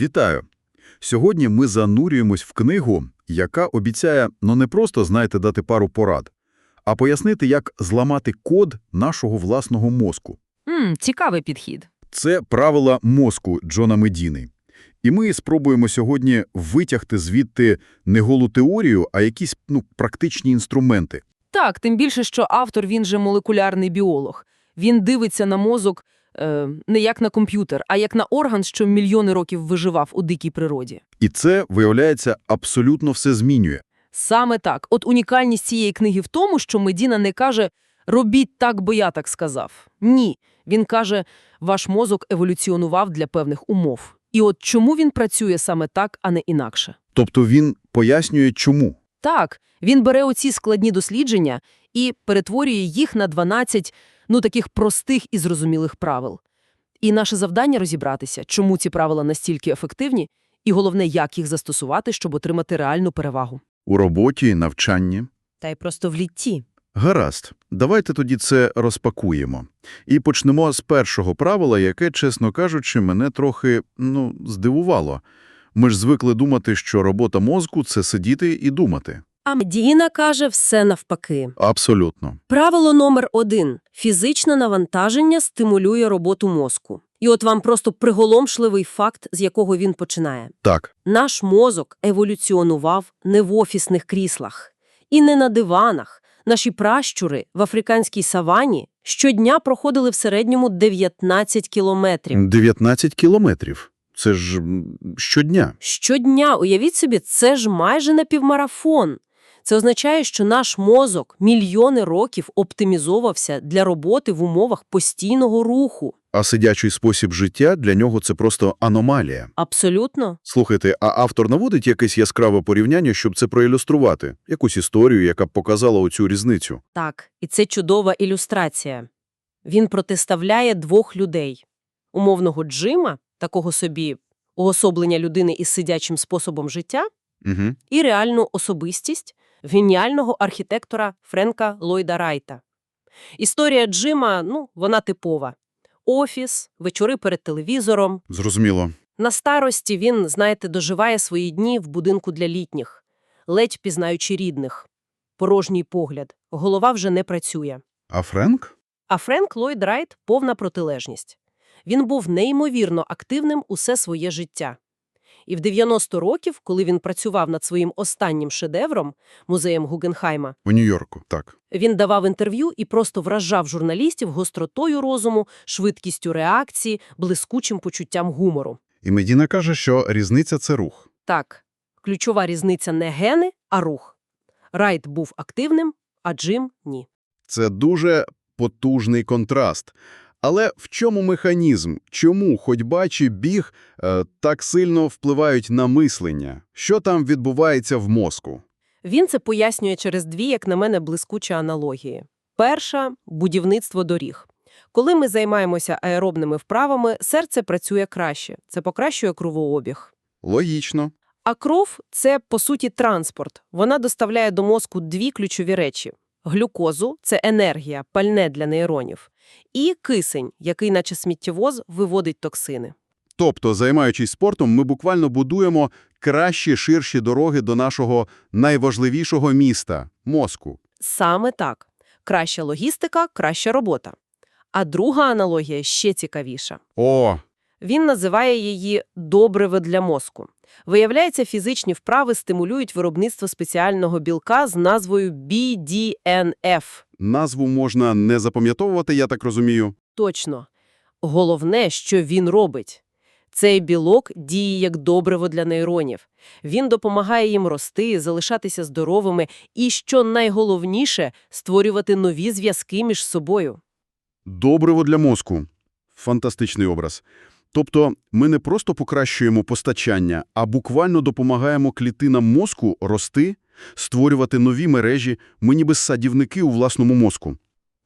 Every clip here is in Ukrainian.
Вітаю! Сьогодні ми занурюємось в книгу, яка обіцяє, ну не просто, знаєте, дати пару порад, а пояснити, як зламати код нашого власного мозку. М, цікавий підхід. Це правила мозку Джона Медіни. І ми спробуємо сьогодні витягти звідти не голу теорію, а якісь ну, практичні інструменти. Так, тим більше, що автор, він же молекулярний біолог. Він дивиться на мозок е, не як на комп'ютер, а як на орган, що мільйони років виживав у дикій природі. І це, виявляється, абсолютно все змінює. Саме так. От унікальність цієї книги в тому, що Медіна не каже «робіть так, бо я так сказав». Ні. Він каже «ваш мозок еволюціонував для певних умов». І от чому він працює саме так, а не інакше? Тобто він пояснює, чому. Так, він бере оці складні дослідження і перетворює їх на 12, ну, таких простих і зрозумілих правил. І наше завдання розібратися, чому ці правила настільки ефективні, і головне, як їх застосувати, щоб отримати реальну перевагу. У роботі, навчанні. Та й просто в літті. Гаразд, давайте тоді це розпакуємо. І почнемо з першого правила, яке, чесно кажучи, мене трохи, ну, здивувало. Ми ж звикли думати, що робота мозку – це сидіти і думати. А Медіна каже все навпаки. Абсолютно. Правило номер один. Фізичне навантаження стимулює роботу мозку. І от вам просто приголомшливий факт, з якого він починає. Так, Наш мозок еволюціонував не в офісних кріслах і не на диванах. Наші пращури в африканській савані щодня проходили в середньому 19 кілометрів. 19 кілометрів. Це ж щодня. Щодня, уявіть собі, це ж майже на півмарафон. Це означає, що наш мозок мільйони років оптимізовався для роботи в умовах постійного руху. А сидячий спосіб життя для нього – це просто аномалія. Абсолютно. Слухайте, а автор наводить якесь яскраве порівняння, щоб це проілюструвати? Якусь історію, яка б показала оцю різницю? Так, і це чудова ілюстрація. Він протиставляє двох людей. Умовного Джима, такого собі уособлення людини із сидячим способом життя, Угу. і реальну особистість геніального архітектора Френка Ллойда Райта. Історія Джима, ну, вона типова. Офіс, вечори перед телевізором. Зрозуміло. На старості він, знаєте, доживає свої дні в будинку для літніх, ледь пізнаючи рідних. Порожній погляд. Голова вже не працює. А Френк? А Френк Ллойд Райт – повна протилежність. Він був неймовірно активним усе своє життя. І в 90 років, коли він працював над своїм останнім шедевром – музеєм Гугенхайма, В Нью-Йорку, так. він давав інтерв'ю і просто вражав журналістів гостротою розуму, швидкістю реакції, блискучим почуттям гумору. І Медіна каже, що різниця – це рух. Так, ключова різниця не гени, а рух. Райт був активним, а Джим – ні. Це дуже потужний контраст. Але в чому механізм? Чому ходьба чи біг е, так сильно впливають на мислення? Що там відбувається в мозку? Він це пояснює через дві, як на мене, блискучі аналогії. Перша – будівництво доріг. Коли ми займаємося аеробними вправами, серце працює краще, це покращує кровообіг. Логічно. А кров – це, по суті, транспорт. Вона доставляє до мозку дві ключові речі. Глюкозу – це енергія, пальне для нейронів. І кисень, який, наче сміттєвоз, виводить токсини. Тобто, займаючись спортом, ми буквально будуємо кращі, ширші дороги до нашого найважливішого міста – мозку. Саме так. Краща логістика – краща робота. А друга аналогія ще цікавіша. О, Він називає її «добриво для мозку». Виявляється, фізичні вправи стимулюють виробництво спеціального білка з назвою BDNF. назву можна не запам'ятовувати, я так розумію. Точно. Головне, що він робить. Цей білок діє як добриво для нейронів. Він допомагає їм рости, залишатися здоровими і, що найголовніше, створювати нові зв'язки між собою. Добриво для мозку. Фантастичний образ. Тобто ми не просто покращуємо постачання, а буквально допомагаємо клітинам мозку рости, створювати нові мережі, ми ніби садівники у власному мозку.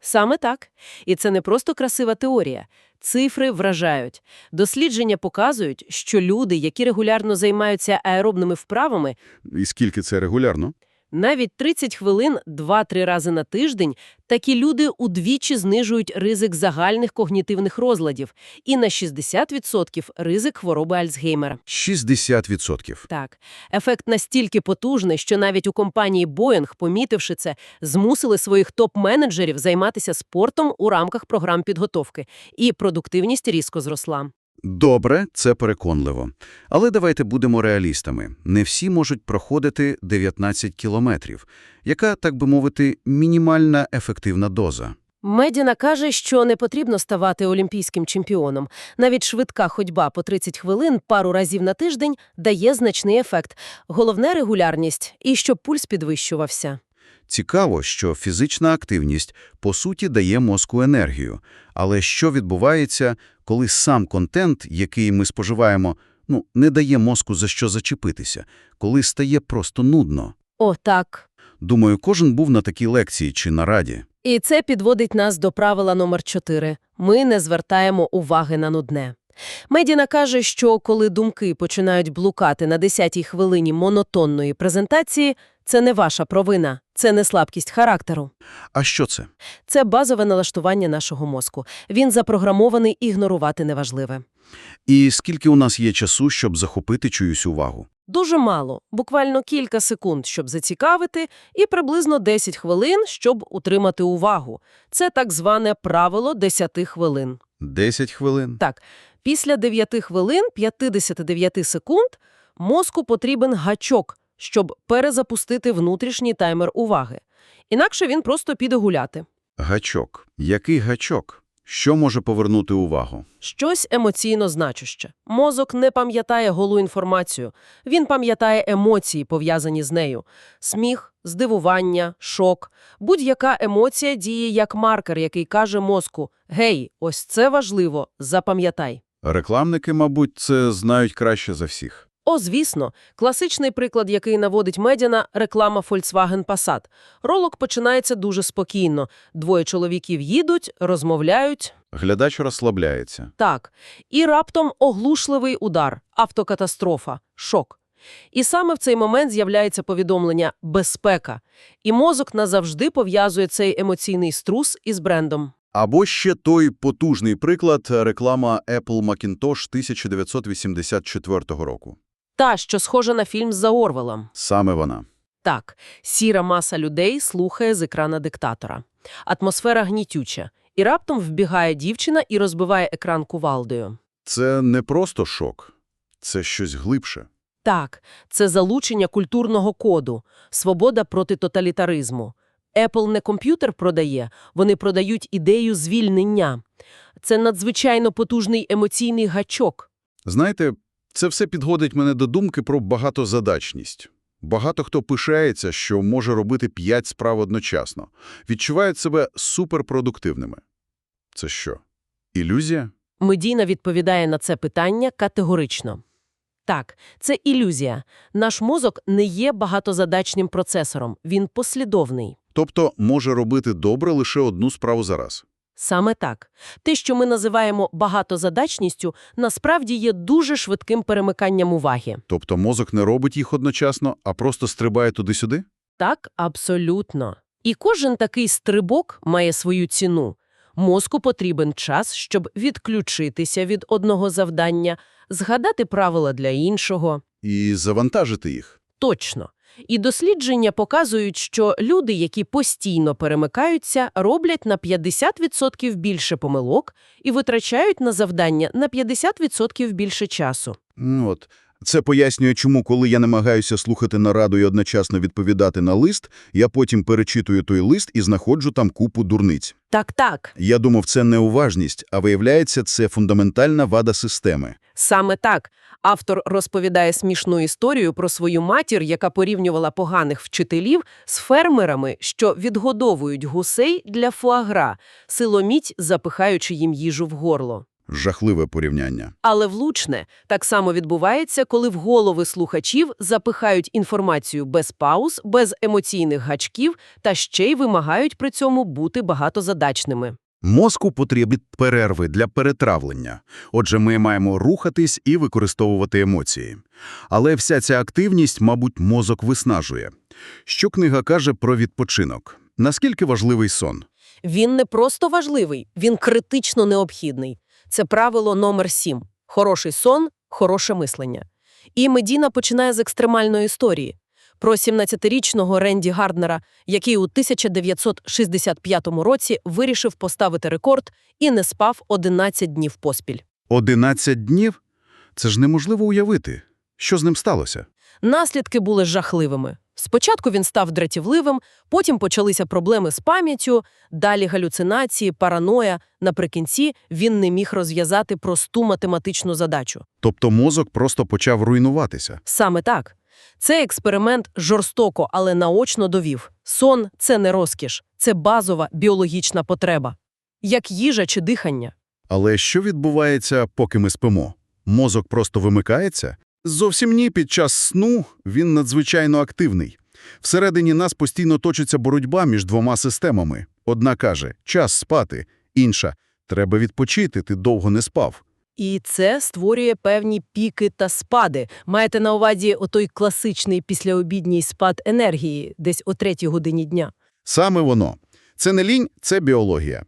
Саме так. І це не просто красива теорія. Цифри вражають. Дослідження показують, що люди, які регулярно займаються аеробними вправами, І скільки це регулярно? Навіть 30 хвилин 2-3 рази на тиждень такі люди удвічі знижують ризик загальних когнітивних розладів і на 60% ризик хвороби Альцгеймера. 60%. Так, ефект настільки потужний, що навіть у компанії Boeing, помітивши це, змусили своїх топ-менеджерів займатися спортом у рамках програм підготовки, і продуктивність різко зросла. Добре, це переконливо. Але давайте будемо реалістами. Не всі можуть проходити 19 кілометрів. Яка, так би мовити, мінімальна ефективна доза? Медіна каже, що не потрібно ставати олімпійським чемпіоном. Навіть швидка ходьба по 30 хвилин пару разів на тиждень дає значний ефект. Головне – регулярність, і щоб пульс підвищувався. Цікаво, що фізична активність, по суті, дає мозку енергію. Але що відбувається, коли сам контент, який ми споживаємо, ну, не дає мозку за що зачепитися, коли стає просто нудно? О, так. Думаю, кожен був на такій лекції чи нараді. І це підводить нас до правила номер 4. Ми не звертаємо уваги на нудне. Медіна каже, що коли думки починають блукати на 10-й хвилині монотонної презентації, це не ваша провина, це не слабкість характеру. А що це? Це базове налаштування нашого мозку. Він запрограмований ігнорувати неважливе. І скільки у нас є часу, щоб захопити чиюсь увагу? Дуже мало, буквально кілька секунд, щоб зацікавити, і приблизно 10 хвилин, щоб утримати увагу. Це так зване правило 10 хвилин. 10 хвилин? Так, після 9 хвилин 59 секунд мозку потрібен гачок, щоб перезапустити внутрішній таймер уваги. Інакше він просто піде гуляти. Гачок. Який гачок? Що може повернути увагу? Щось емоційно значуще. Мозок не пам'ятає голу інформацію. Він пам'ятає емоції, пов'язані з нею. Сміх, здивування, шок. Будь-яка емоція діє як маркер, який каже мозку «Гей, ось це важливо, запам'ятай». Рекламники, мабуть, це знають краще за всіх. О, звісно, класичний приклад, який наводить Медіна – реклама Volkswagen Passat. Ролок починається дуже спокійно. Двоє чоловіків їдуть, розмовляють. Глядач розслабляється. Так. І раптом оглушливий удар, автокатастрофа, шок. І саме в цей момент з'являється повідомлення «безпека». І мозок назавжди пов'язує цей емоційний струс із брендом. Або ще той потужний приклад – реклама Apple Macintosh 1984 року. Та, що схожа на фільм за Орвелом. Саме вона. Так, сіра маса людей слухає з екрана диктатора. Атмосфера гнітюча. І раптом вбігає дівчина і розбиває екран кувалдою. Це не просто шок. Це щось глибше. Так, це залучення культурного коду, свобода проти тоталітаризму. Apple не комп'ютер продає, вони продають ідею звільнення. Це надзвичайно потужний емоційний гачок. Знаєте, це все підводить мене до думки про багатозадачність. Багато хто пишається, що може робити п'ять справ одночасно. Відчувають себе суперпродуктивними. Це що? Ілюзія? Медійна відповідає на це питання категорично. Так, це ілюзія. Наш мозок не є багатозадачним процесором, він послідовний. Тобто може робити добре лише одну справу за раз. Саме так. Те, що ми називаємо багатозадачністю, насправді є дуже швидким перемиканням уваги. Тобто мозок не робить їх одночасно, а просто стрибає туди-сюди? Так, абсолютно. І кожен такий стрибок має свою ціну. Мозку потрібен час, щоб відключитися від одного завдання, згадати правила для іншого. І завантажити їх. Точно. І дослідження показують, що люди, які постійно перемикаються, роблять на 50% більше помилок і витрачають на завдання на 50% більше часу. Ну От. Це пояснює, чому, коли я намагаюся слухати нараду і одночасно відповідати на лист, я потім перечитую той лист і знаходжу там купу дурниць. Так-так, Я думав, це неуважність, а виявляється, це фундаментальна вада системи. Саме так. Автор розповідає смішну історію про свою матір, яка порівнювала поганих вчителів з фермерами, що відгодовують гусей для фуагра, силоміць запихаючи їм їжу в горло. Жахливе порівняння. Але влучне так само відбувається, коли в голови слухачів запихають інформацію без пауз, без емоційних гачків та ще й вимагають при цьому бути багатозадачними. Мозку потрібні перерви для перетравлення. Отже, ми маємо рухатись і використовувати емоції. Але вся ця активність, мабуть, мозок виснажує. Що книга каже про відпочинок? Наскільки важливий сон? Він не просто важливий, він критично необхідний. Це правило номер сім. Хороший сон – хороше мислення. І Медіна починає з екстремальної історії. Про 17-річного Ренді Гарднера, який у 1965 році вирішив поставити рекорд і не спав 11 днів поспіль. 11 днів? Це ж неможливо уявити. Що з ним сталося? Наслідки були жахливими. Спочатку він став дратівливим, потім почалися проблеми з пам'яттю, далі галюцинації, параноя. Наприкінці він не міг розв'язати просту математичну задачу. Тобто мозок просто почав руйнуватися. Саме так. Цей експеримент жорстоко, але наочно довів. Сон – це не розкіш, це базова біологічна потреба. Як їжа чи дихання. Але що відбувається, поки ми спимо? Мозок просто вимикається? Зовсім ні, під час сну він надзвичайно активний. Всередині нас постійно точиться боротьба між двома системами. Одна каже «час спати», інша «треба відпочити, ти довго не спав». І це створює певні піки та спади. Маєте на увазі отой класичний післяобідній спад енергії десь о третій годині дня. Саме воно. Це не лінь, це біологія.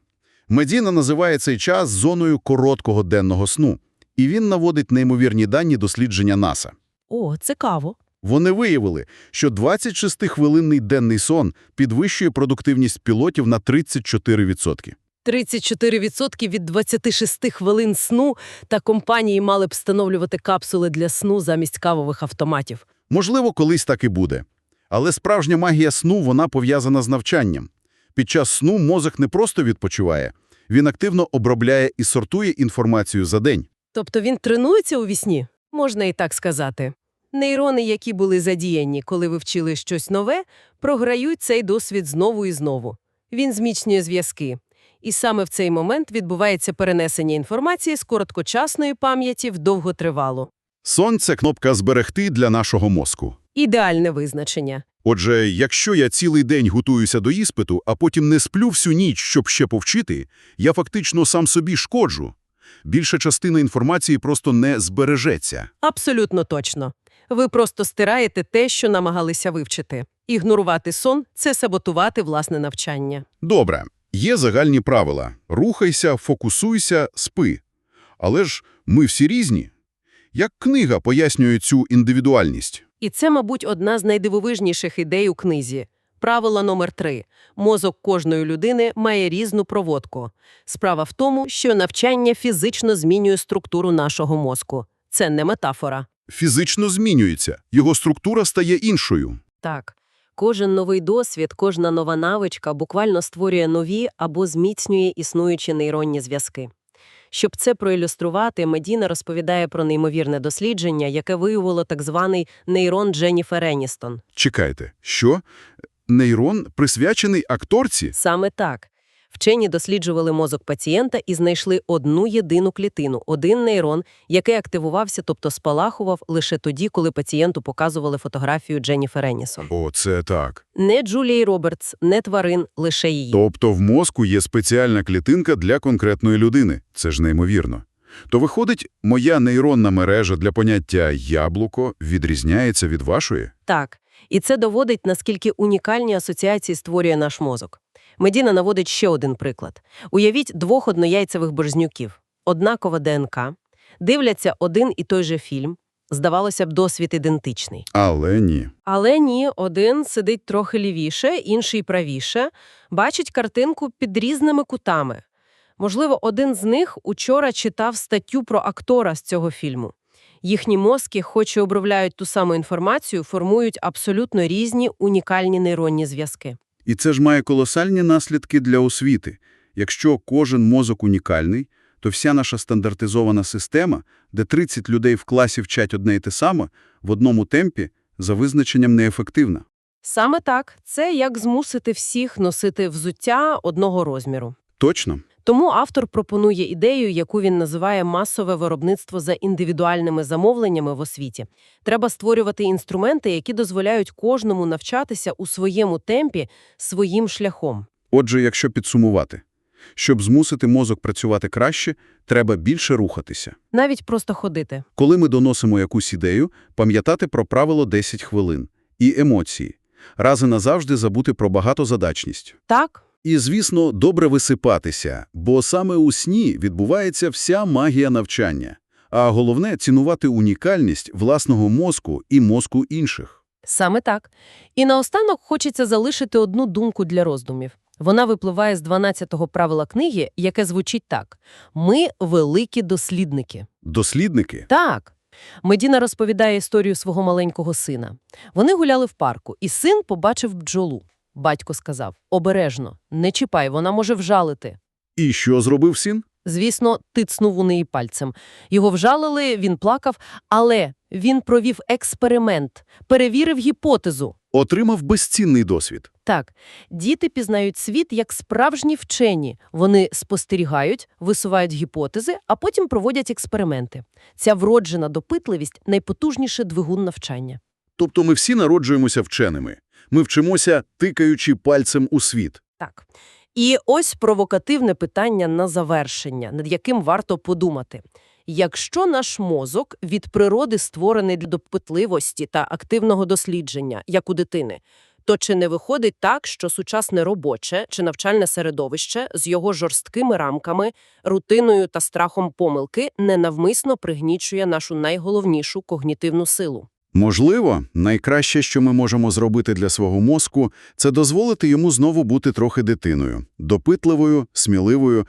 Медіна називає цей час зоною короткого денного сну. І він наводить неймовірні дані дослідження НАСА. О, цікаво. Вони виявили, що 26-хвилинний денний сон підвищує продуктивність пілотів на 34%. 34% від 26 хвилин сну, та компанії мали б встановлювати капсули для сну замість кавових автоматів. Можливо, колись так і буде. Але справжня магія сну, вона пов'язана з навчанням. Під час сну мозок не просто відпочиває, він активно обробляє і сортує інформацію за день. Тобто він тренується у вісні? Можна і так сказати. Нейрони, які були задіяні, коли ви вчили щось нове, програють цей досвід знову і знову. Він зміцнює зв'язки. І саме в цей момент відбувається перенесення інформації з короткочасної пам'яті в довготривалу. Сон – це кнопка «Зберегти» для нашого мозку. Ідеальне визначення. Отже, якщо я цілий день готуюся до іспиту, а потім не сплю всю ніч, щоб ще повчити, я фактично сам собі шкоджу. Більша частина інформації просто не збережеться. Абсолютно точно. Ви просто стираєте те, що намагалися вивчити. Ігнорувати сон – це саботувати власне навчання. Добре, є загальні правила. Рухайся, фокусуйся, спи. Але ж ми всі різні. Як книга пояснює цю індивідуальність? І це, мабуть, одна з найдивовижніших ідей у книзі. Правило номер три. Мозок кожної людини має різну проводку. Справа в тому, що навчання фізично змінює структуру нашого мозку. Це не метафора. Фізично змінюється, його структура стає іншою. Так. Кожен новий досвід, кожна нова навичка буквально створює нові або зміцнює існуючі нейронні зв'язки. Щоб це проілюструвати, Медіна розповідає про неймовірне дослідження, яке виявило так званий нейрон Дженніфер Еністон. Чекайте, що? Нейрон присвячений акторці? Саме так. Вчені досліджували мозок пацієнта і знайшли одну єдину клітину, один нейрон, який активувався, тобто спалахував лише тоді, коли пацієнту показували фотографію Дженніфер Енісон. О, це так. Не Джулії Робертс, не тварин, лише її. Тобто в мозку є спеціальна клітинка для конкретної людини. Це ж неймовірно. То виходить, моя нейронна мережа для поняття «яблуко» відрізняється від вашої? Так. І це доводить, наскільки унікальні асоціації створює наш мозок. Медіна наводить ще один приклад. Уявіть двох однояйцевих борзнюків. Однакова ДНК. Дивляться один і той же фільм. Здавалося б, досвід ідентичний. Але ні. Але ні, один сидить трохи лівіше, інший правіше, бачить картинку під різними кутами. Можливо, один з них учора читав статтю про актора з цього фільму. Їхні мозки, хоч і обробляють ту саму інформацію, формують абсолютно різні унікальні нейронні зв'язки. І це ж має колосальні наслідки для освіти. Якщо кожен мозок унікальний, то вся наша стандартизована система, де 30 людей в класі вчать одне й те саме, в одному темпі, за визначенням неефективна. Саме так, це як змусити всіх носити взуття одного розміру. Точно? Тому автор пропонує ідею, яку він називає масове виробництво за індивідуальними замовленнями в освіті. Треба створювати інструменти, які дозволяють кожному навчатися у своєму темпі, своїм шляхом. Отже, якщо підсумувати, щоб змусити мозок працювати краще, треба більше рухатися. Навіть просто ходити. Коли ми доносимо якусь ідею, пам'ятати про правило 10 хвилин і емоції. раз назавжди забути про багатозадачність. Так, І, звісно, добре висипатися, бо саме у сні відбувається вся магія навчання. А головне – цінувати унікальність власного мозку і мозку інших. Саме так. І наостанок хочеться залишити одну думку для роздумів. Вона випливає з 12-го правила книги, яке звучить так. Ми – великі дослідники. Дослідники Так. Медіна розповідає історію свого маленького сина. Вони гуляли в парку, і син побачив бджолу. Батько сказав «Обережно, не чіпай, вона може вжалити». І що зробив син? Звісно, тицнув у неї пальцем. Його вжалили, він плакав, але він провів експеримент, перевірив гіпотезу. Отримав безцінний досвід. Так, діти пізнають світ як справжні вчені. Вони спостерігають, висувають гіпотези, а потім проводять експерименти. Ця вроджена допитливість – найпотужніший двигун навчання. Тобто ми всі народжуємося вченими. Ми вчимося, тикаючи пальцем у світ. Так. І ось провокативне питання на завершення, над яким варто подумати. Якщо наш мозок від природи створений для допитливості та активного дослідження, як у дитини, то чи не виходить так, що сучасне робоче чи навчальне середовище з його жорсткими рамками, рутиною та страхом помилки ненавмисно пригнічує нашу найголовнішу когнітивну силу? Можливо, найкраще, що ми можемо зробити для свого мозку, це дозволити йому знову бути трохи дитиною, допитливою, сміливою